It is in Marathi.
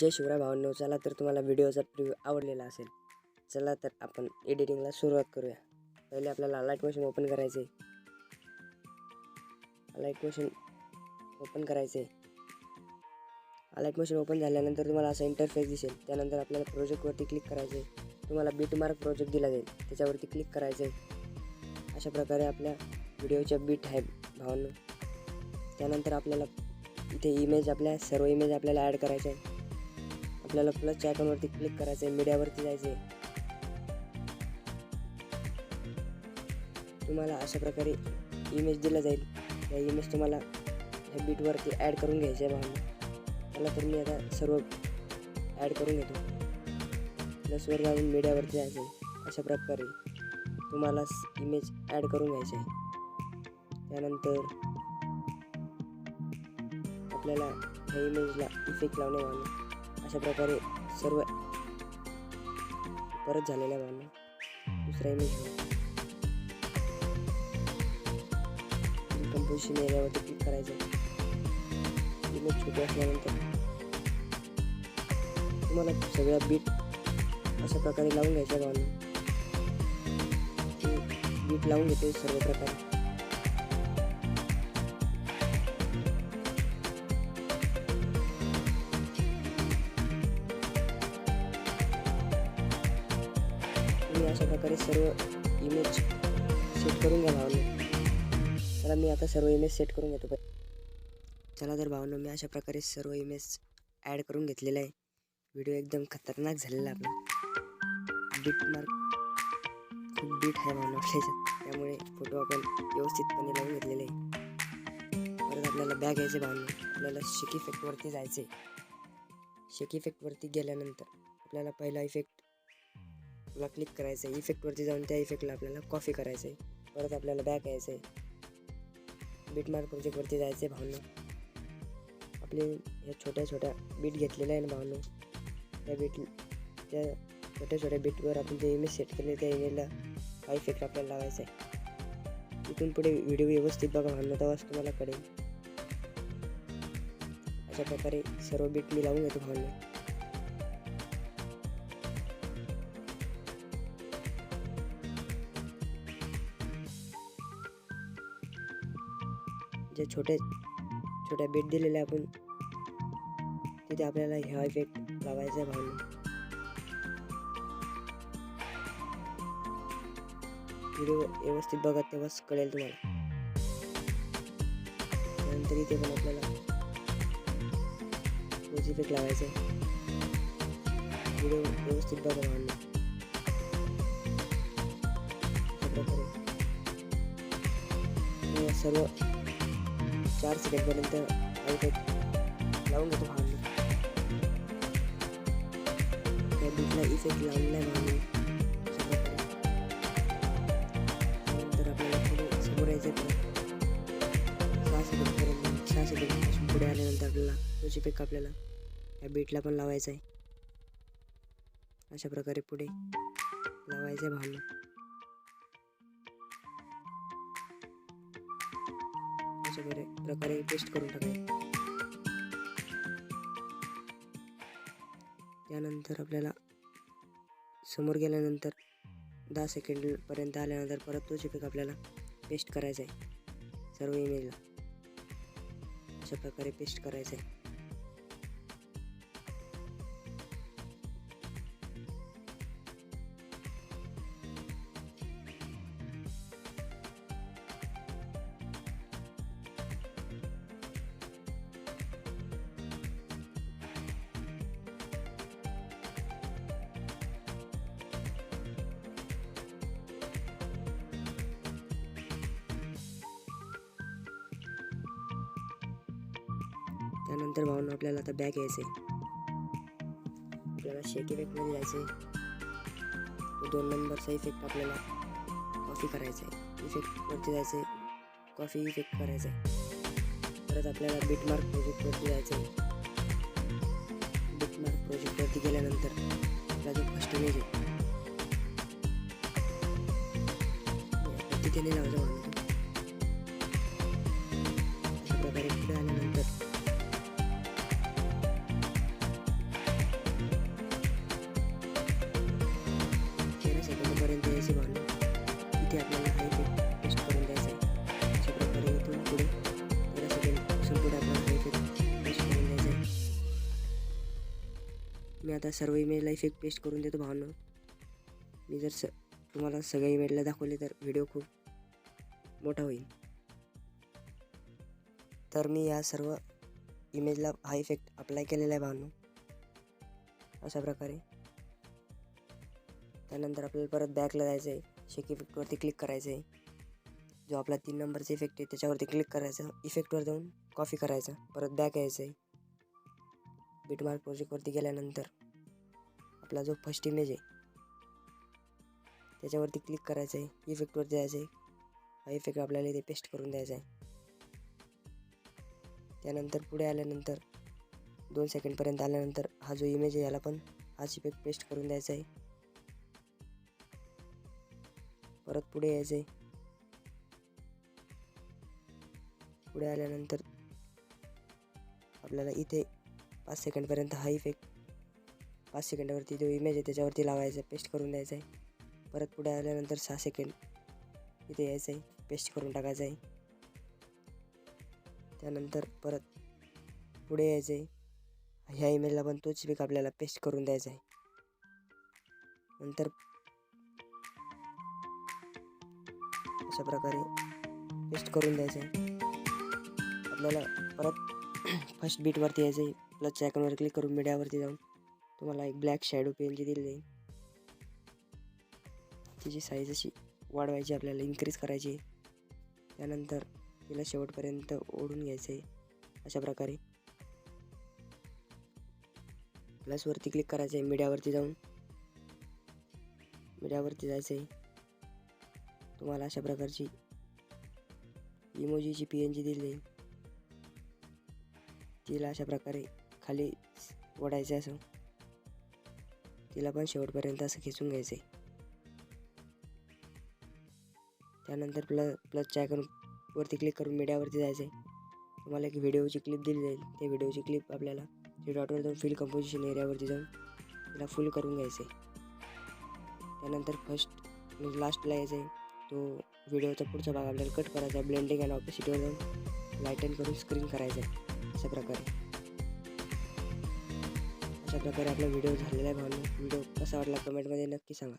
जय शिवराय भावांनो चला तर तुम्हाला व्हिडिओचा प्रिव्ह्यू आवडलेला असेल चला तर आपण एडिटिंगला सुरुवात करूया. पहिले आपल्याला अलाईट मशीन ओपन करायचं आहे अलाईट मशीन ओपन करायचं आहे अलाईट मशीन ओपन झाल्यानंतर तुम्हाला असा इंटरफेस दिसेल. त्यानंतर आपल्याला प्रोजेक्टवरती क्लिक करायचं आहे तुम्हाला बीटमार्क प्रोजेक्ट दिला जाईल. त्याच्यावरती क्लिक करायचं आहे अशा प्रकारे आपल्या व्हिडिओच्या बीट आहे भावांनो. त्यानंतर आपल्याला इथे इमेज आपल्या सर्व इमेज आपल्याला ॲड करायचे आहे आपल्याला प्लसच्या आयकॉनवरती क्लिक करायचं आहे मीडियावरती जायचं आहे तुम्हाला अशा प्रकारे इमेज दिला जाईल. या इमेज तुम्हाला ह्या बीटवरती ॲड करून घ्यायचे आहे भावना त्याला तर मी आता सर्व ॲड करून घेतो. प्लसवर जाऊन मीडियावरती जायचं अशा प्रकारे तुम्हाला इमेज ॲड करून घ्यायचे आहे त्यानंतर आपल्याला ह्या इमेजला इफेक्ट लावणे भावना अशा प्रकारे सर्व परत झालेल्या भावना दुसरा इमेज कंपोजिशन एरियावरती क्लिक करायचं इमेज छोटी असल्यानंतर तुम्हाला सगळ्या बीट अशा प्रकारे लावून घ्यायच्या भावना बीट लावून घेते सर्व प्रकारे तुम्ही अशा प्रकारे सर्व इमेज सेट करून घ्या भावनो चला मी आता सर्व इमेज सेट करून घेतो. पण चला तर भावना मी अशा प्रकारे सर्व इमेज ॲड करून घेतलेला आहे. व्हिडिओ एकदम खतरनाक झालेला आपला. बीट मार्क खूप बीट आहे भावना आपल्या त्यामुळे फोटो आपण व्यवस्थितपणे लावून घेतलेले आहे. परत आपल्याला बॅग घ्यायचे भावना आपल्याला शेक इफेक्टवरती जायचे शेक इफेक्टवरती गेल्यानंतर आपल्याला पहिला इफेक्ट ला क्लिक करायचं आहे इफेक्टवरती जाऊन त्या इफेक्टला आपल्याला कॉफी करायचं आहे परत आपल्याला बॅक यायचं आहे बीटमार्क प्रोजेक्टवरती जायचं आहे भावनो. आपले ह्या छोट्या छोट्या बीट घेतलेल्या आहे ना भावनं. त्या बीट त्या छोट्या छोट्या बीटवर आपण जे इमेज सेट केले त्या इमेजला हा इफेक्ट आपल्याला लावायचा आहे इथून पुढे व्हिडिओ व्यवस्थित बघा भावनं तेव्हाच तुम्हाला कळेल. अशा प्रकारे सर्व बीट मी लावून घेतो भावना. जे छोटे छोट्या बेट दिलेल्या आपण तिथे आपल्याला ह्या इफेक्ट लावायचा आहे भावना. व्हिडिओ व्यवस्थित बघा तेव्हाच कळेल तुम्हाला. त्यानंतर इथे पण आपल्याला तोच इफेक्ट लावायचा आहे. व्हिडिओ व्यवस्थित बघा भावना. हो, सर्व चार सेकंडपर्यंत इफेक्ट लावून घेतो भावनी त्या बीटला इफेक्ट लावलेला आहे भावनी आपल्याला पुढे समोर यायचं सहा सेकंडपर्यंत सहा पुढे आल्यानंतर आपल्याला तोच इफेक्ट आपल्याला या बीटला पण लावायचा आहे. अशा प्रकारे पुढे लावायचं आहे भावना अशा प्रकारे प्रकारे पेस्ट करून टाकायचं. त्यानंतर आपल्याला समोर गेल्यानंतर दहा सेकंडपर्यंत आल्यानंतर परत तोच इफेक्ट आपल्याला पेस्ट करायचा आहे सर्व इमेजला अशा प्रकारे पेस्ट करायचं आहे त्यानंतर भावना आपल्याला आता बॅग यायचं. आहे आपल्याला शेक इफेक्टमध्ये जायचं. आहे तो दोन नंबरचा इफेक्ट आपल्याला कॉफी करायचा आहे. इफेक्टवरती जायचं. आहे कॉफी इफेक्ट करायचा आहे. परत आपल्याला बिटमार्क प्रोजेक्टवरती जायचं आहे. बिटमार्क प्रोजेक्टवरती गेल्यानंतर आपला जो फर्स्ट इमेज आहे तिथे नाही लावायचं म्हणून मी आता सर्व इमेजला इफेक्ट पेस्ट करून देतो भावनं. मी जर स तुम्हाला सगळ्या इमेजला दाखवले तर व्हिडिओ खूप मोठा होईल. तर मी या सर्व इमेजला हा इफेक्ट अप्लाय केलेला आहे भावनो. अशा प्रकारे. त्यानंतर आपल्याला परत बॅकला जायचं आहे शेक इफेक्टवरती क्लिक करायचं आहे जो आपला तीन नंबरचा इफेक्ट आहे त्याच्यावरती क्लिक करायचं. इफेक्टवर जाऊन कॉफी करायचं. परत बॅक यायचं आहे बीटमार्क प्रोजेक्टवरती गेल्यानंतर आपला जो फर्स्ट इमेज आहे त्याच्यावरती क्लिक करायचं आहे इफेक्टवरती जायचं आहे हा इफेक्ट आपल्याला इथे पेस्ट करून द्यायचा आहे. त्यानंतर पुढे आल्यानंतर दोन सेकंडपर्यंत आल्यानंतर हा जो इमेज आहे याला पण हाच इफेक्ट पेस्ट करून द्यायचा आहे. परत पुढे यायचं आहे. पुढे आल्यानंतर आपल्याला इथे पाच सेकंडपर्यंत हा इफेक्ट पाच सेकंडावरती जो इमेज आहे त्याच्यावरती लावायचा आहे पेस्ट करून द्यायचा आहे. परत पुढे आल्यानंतर सहा सेकंड इथे यायचं आहे पेस्ट करून टाकायचं आहे. त्यानंतर परत पुढे यायचं आहे. ह्या इमेजला पण तोच इफेक्ट आपल्याला पेस्ट करून द्यायचा आहे. नंतर अशा प्रकारे पेस्ट करून द्यायचं आहे. आपल्याला परत फर्स्ट बीटवरती यायचं आहे. प्लसच्या आयकॉनवर क्लिक करून मीडियावरती जाऊन तुम्हाला एक ब्लॅक शॅडो पेनची दिली जाईल. तिची साईज अशी वाढवायची आपल्याला इन्क्रीज करायची. त्यानंतर तिला शेवटपर्यंत ओढून घ्यायचं आहे अशा प्रकारे. प्लसवरती क्लिक करायचं आहे मीडियावरती जाऊन. मीडियावरती जायचं आहे तुम्हाला अशा प्रकारची इमोजीची पी एन जी दिली जाईल. तिला अशा प्रकारे खाली ओढायचं असं तिला पण शेवटपर्यंत असं खेचून घ्यायचं आहे त्यानंतर प्ल प्लसच्या आयकॉन वरती क्लिक करून मीडियावरती जायचं आहे तुम्हाला एक व्हिडिओची क्लिप दिली जाईल. त्या व्हिडिओची क्लिप आपल्याला डॉटवर जाऊन फिल कंपोजिशन एरियावरती जाऊन तिला फुल करून घ्यायचं आहे त्यानंतर फर्स्ट म्हणजे लास्टला यायचं आहे तो व्हिडिओचा पुढचा भाग आपल्याला कट करायचा आहे. ब्लेंडिंग अँड ऑपोसिटीवर जाऊन लाईटन करून स्क्रीन करायचं आहे अशा प्रकारे. अशा प्रकारे आपला व्हिडिओ झालेला आहे. भावना व्हिडिओ कसा वाटला कमेंटमध्ये नक्की सांगा.